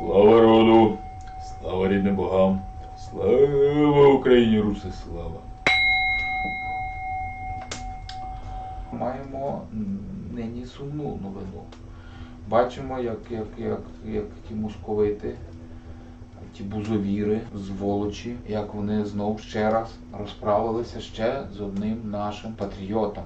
Слава роду, слава рідним богам, слава Україні, Руси, слава. Маємо нині сумну новину. Бачимо, як, як, як, як ті московити, ті бузовіри, зволочі, як вони знов ще раз розправилися ще з одним нашим патріотом,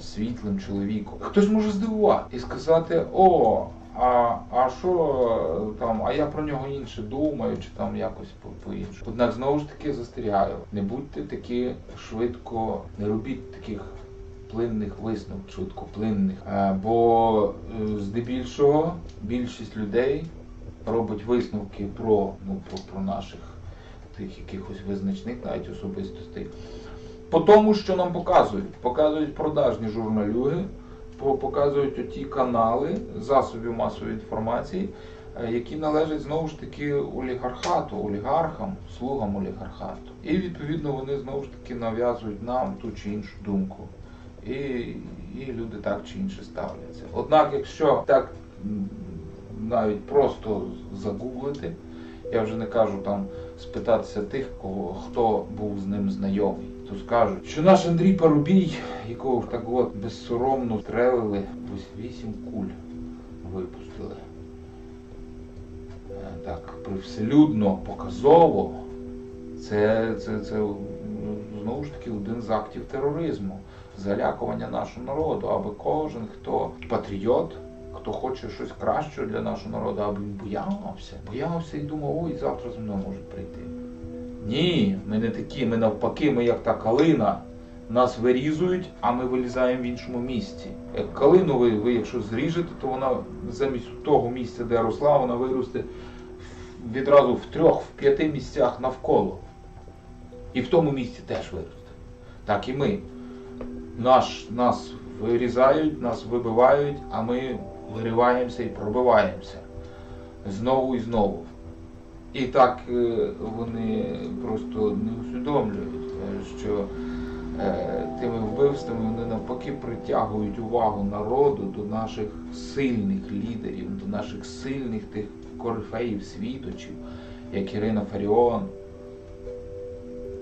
світлим чоловіком. Хтось може здивувати і сказати: о, а, а що там, а я про нього інше думаю, чи там якось по- по-іншому. Однак знову ж таки застерігаю, не будьте такі швидко, не робіть таких плинних висновків, швидкоплинних. Е, Бо е, здебільшого більшість людей робить висновки про, ну, про, про наших тих якихось визначних навіть особистостей. По тому, що нам показують. Показують продажні журналюги, показують оті канали засобів масової інформації, е, які належать знову ж таки олігархату, олігархам, слугам олігархату. І відповідно вони знову ж таки нав'язують нам ту чи іншу думку. І, і люди так чи інше ставляться. Однак, якщо так навіть просто загуглити, я вже не кажу там спитатися тих, кого хто був з ним знайомий, то скажуть, що наш Андрій Парубій, якого так от безсоромно стрелили, ось вісім куль випустили. Е, Так, привселюдно, показово. Це, це, це знову ж таки один з актів тероризму, залякування нашого народу, аби кожен, хто патріот, хто хоче щось кращого для нашого народу, аби він боявся, боявся і думав, ой, завтра зі мною можуть прийти. Ні, ми не такі, ми навпаки, ми як та калина. Нас вирізують, а ми вилізаємо в іншому місці. Як калину ви, ви якщо зріжете, то вона замість того місця, де росла, вона виросте відразу в трьох, в п'яти місцях навколо. І в тому місці теж виросте. Так і ми. Наш, нас вирізають, нас вибивають, а ми вириваємося і пробиваємося. Знову і знову. І так е, вони просто не усвідомлюють, е, що е, тими вбивствами вони навпаки притягують увагу народу до наших сильних лідерів, до наших сильних тих корифеїв, світочів, як Ірина Фаріон,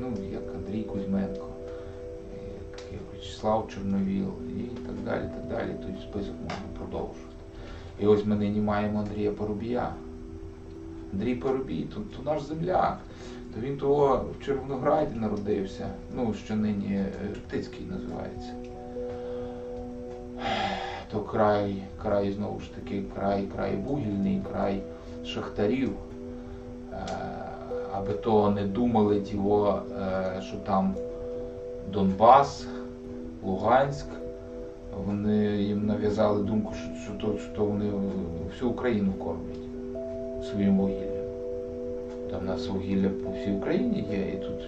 ну, як Андрій Кузьменко, як, Вячеслав Чорновіл і так далі, так далі. Той список можна продовжувати. І ось ми нині маємо Андрія Порубія. Андрій Парубій, то, то наш земляк. То він того в Червонограді народився, ну, що нині е, Птицький називається. То край, край знову ж таки, край, край вугільний, край шахтарів. Е, Аби то не думали тіво, е, що там Донбас, Луганськ. Вони їм нав'язали думку, що, що, то, що то вони всю Україну кормлять своїм вугіллям. Там у нас вугілля по всій Україні є, і тут,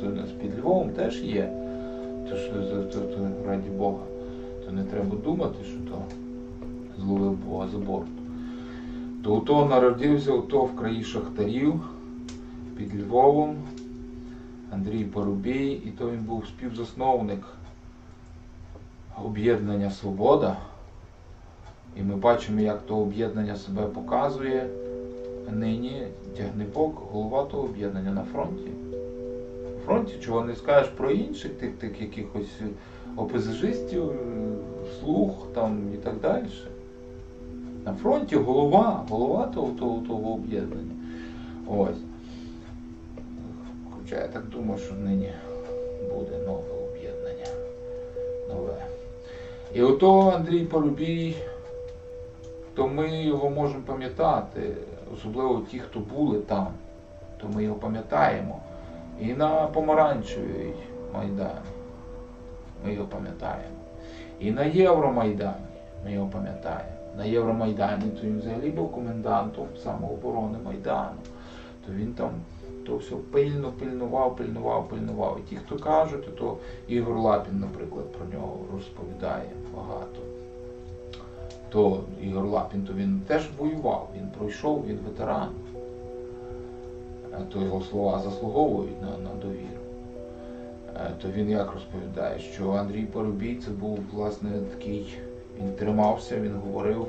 тут у нас під Львовом теж є. То, що, то, то, то, раді Бога, то не треба думати, що то зловив Бога за борт. То ото народився ото в краї шахтарів під Львовом, Андрій Порубій, і то він був співзасновник об'єднання Свобода. І ми бачимо, як то об'єднання себе показує. Нині тягнебок, голова того об'єднання на фронті. На фронті, чого не скажеш про інших тих, тих якихось опозижистів, слух там і так далі. На фронті голова, голова того, того, того об'єднання. Ось. Хоча я так думаю, що нині буде нове об'єднання. Нове. І ото Андрій Порубій, то ми його можемо пам'ятати, особливо ті, хто були там, то ми його пам'ятаємо. І на Помаранчевій Майдані ми його пам'ятаємо. І на Євромайдані ми його пам'ятаємо. На Євромайдані то він взагалі був комендантом самооборони Майдану. То він там то все пильно пильнував, пильнував, пильнував. І ті, хто кажуть, то Ігор Лапін, наприклад, про нього розповідає багато. То Ігор Лапін, то він теж воював, він пройшов, він ветеран. Е, То його слова заслуговують на, на довіру. Е, То він як розповідає, що Андрій Парубій це був власне такий, він тримався, він говорив,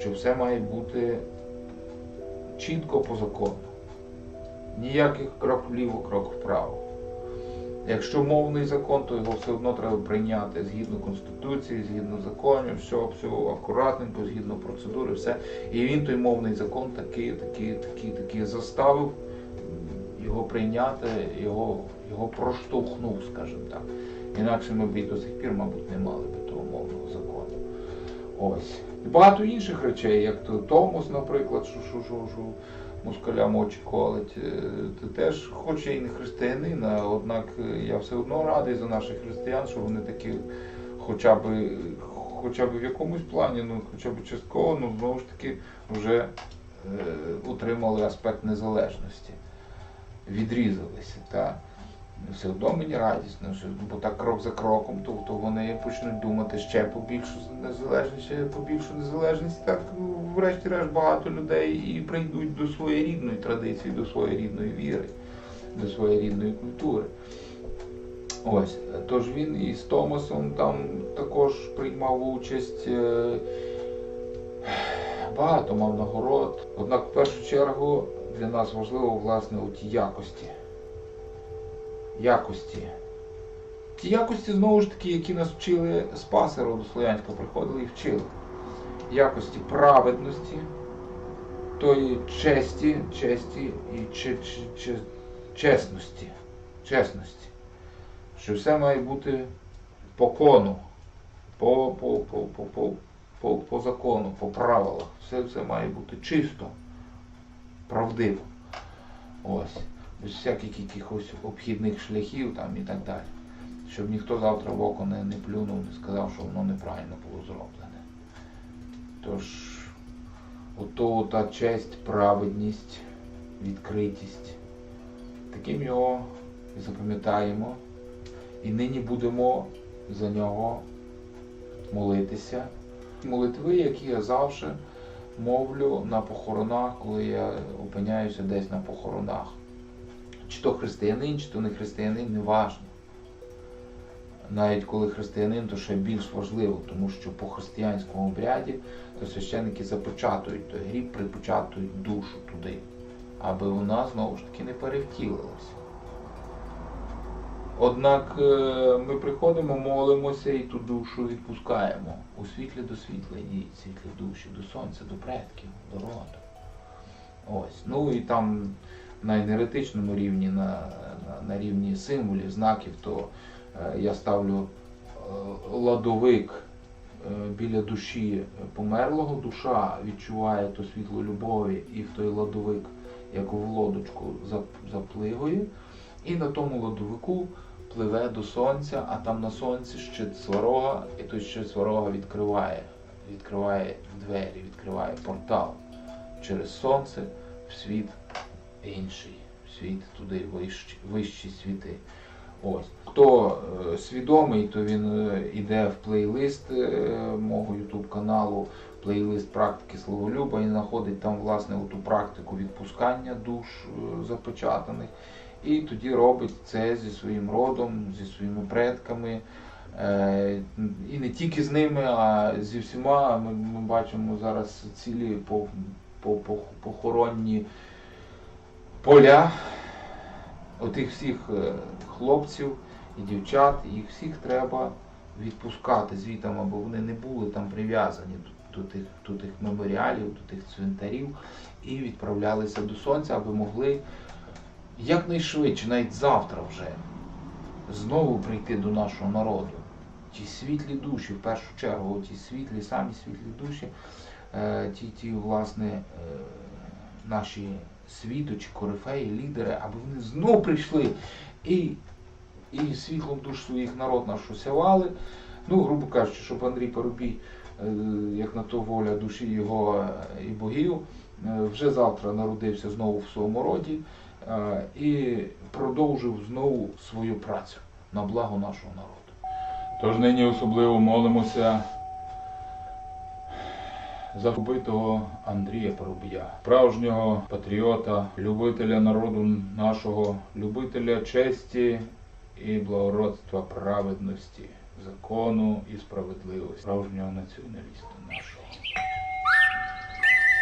що все має бути чітко по закону. Ніяких крок вліво, крок вправо. Якщо мовний закон, то його все одно треба прийняти згідно Конституції, згідно законів, все, все акуратненько, згідно процедури, все. І він той мовний закон такий, такий, такий, такий заставив його прийняти, його, його проштовхнув, скажімо так. Інакше ми б і до сих пір, мабуть, не мали би того мовного закону. Ось. І багато інших речей, як то Томос, наприклад, що, що, що, що москалям очі колить. Е, Ти теж, хоч я і не християнин, однак е, я все одно радий за наших християн, що вони такі хоча б, хоча б в якомусь плані, ну хоча б частково, ну знову ж таки вже е, отримали аспект незалежності. Відрізалися. Та? Все одно мені радісно, що, бо так крок за кроком, то, то вони почнуть думати ще побільшу незалежність, ще побільшу незалежність. Так, ну, врешті-решт, багато людей і прийдуть до своєї рідної традиції, до своєї рідної віри, до своєї рідної культури. Ось, тож він і з Томасом там також приймав участь. е, Багато мав нагород. Однак в першу чергу для нас важливо власне у ті якості. Якості. Ті якості, знову ж таки, які нас вчили спаси роду Слов'янська, приходили і вчили. Якості праведності, тої честі, честі і че- че- че- чесності. Чесності. Що все має бути по кону, по, по, по, по, по, по, по закону, по правилах. Все, все має бути чисто, правдиво. Ось. Без всяких якихось обхідних шляхів там і так далі. Щоб ніхто завтра в око не, не плюнув, не сказав, що воно неправильно було зроблене. Тож, ото та честь, праведність, відкритість. Таким його запам'ятаємо. І нині будемо за нього молитися. Молитви, які я завжди мовлю на похоронах, коли я опиняюся десь на похоронах. Чи то християнин, чи то не християнин, не важно. Навіть коли християнин, то ще більш важливо, тому що по християнському обряді то священники започатують той гріб, припочатують душу туди, аби вона знову ж таки не перевтілилася. Однак е, ми приходимо, молимося і ту душу відпускаємо. У світлі до світла йдіть, світлі душі, до сонця, до предків, до роду. Ось. Ну і там на енергетичному рівні, на, на, на рівні символів, знаків, то е, я ставлю е, ладовик е, біля душі померлого. Душа відчуває то світло любові і в той ладовик, як в лодочку, зап- І на тому ладовику пливе до сонця, а там на сонці щит сварога, і той щит сварога відкриває, відкриває двері, відкриває портал через сонце в світ інший, світ туди вищі, вищі світи. Ось. Хто е, свідомий, то він е, іде в плейлист е, мого YouTube каналу, плейлист практики Словолюба і знаходить там власне ту практику відпускання душ е, запечатаних. І тоді робить це зі своїм родом, зі своїми предками. Е, І не тільки з ними, а зі всіма. Ми, бачимо зараз цілі по, по, по, похоронні поля отих всіх е, хлопців і дівчат, їх всіх треба відпускати звітом, аби вони не були там прив'язані до, тих, до тих меморіалів, до тих цвинтарів і відправлялися до сонця, аби могли якнайшвидше, навіть завтра вже, знову прийти до нашого народу. Ті світлі душі, в першу чергу, ті світлі, самі світлі душі, е, ті, ті, власне, е, наші світочі, корифеї, лідери, аби вони знов прийшли і, і світлом душ своїх народ наш осявали. Ну, грубо кажучи, щоб Андрій Парубій, е, як на то воля душі його е, і богів, е, вже завтра народився знову в своєму роді і продовжив знову свою працю на благо нашого народу. Тож нині особливо молимося за вбитого Андрія Парубія, справжнього патріота, любителя народу нашого, любителя честі і благородства, праведності, закону і справедливості, справжнього націоналіста нашого.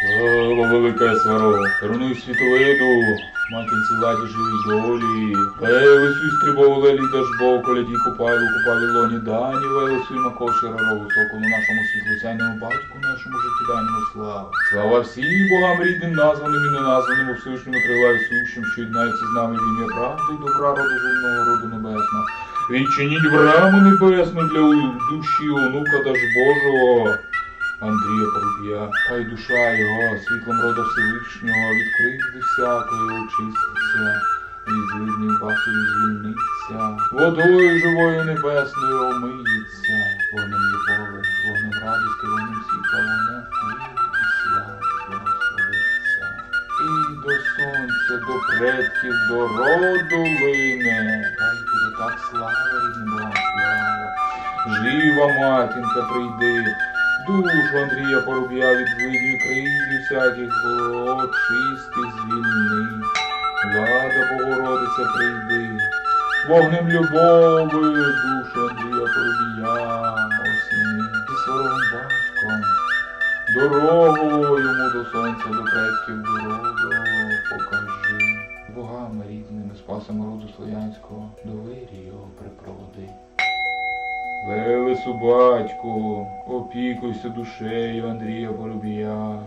Слава велика сваро, коронуй світовиду, матінці ладі живі долі. Велесу стрібову лелі дажбов, коляді купайлу, купали лоні дані, велесу і макоші рарову, соколу нашому світлосяйному батьку, нашому життєдайному слава. Слава всім богам рідним, названим і неназваним у Всевишньому триваю сущим, що єднається з нами в ім'я правди і добра роду земного роду небесного. Відчиніть браму небесну для душі онука даж Божого. Андрія Поруб'я, хай душа його світлом рода Всевишнього відкрить до всякої очиститься, від злидних бахів звільниться, водою живою небесною омиється, вогнем любови, вогнем радості, вогнем світла, вогнем і слави благословиться. І до сонця, до предків, до роду лине, хай буде так слава рідним слава. Жива матінка прийди, душу Андрія Поруб'я від злиднів кривді всяких очистих звільни. Влада Богородиця прийди, вогнем любови душу Андрія Порубія осіни. Зі сварогом батьком, дорогу йому до сонця, до предків дорогу покажи. Богами рідними, спасами роду слов'янського, до вирі його припроводи. Велесу батьку, опікуйся душею Андрія Воробія,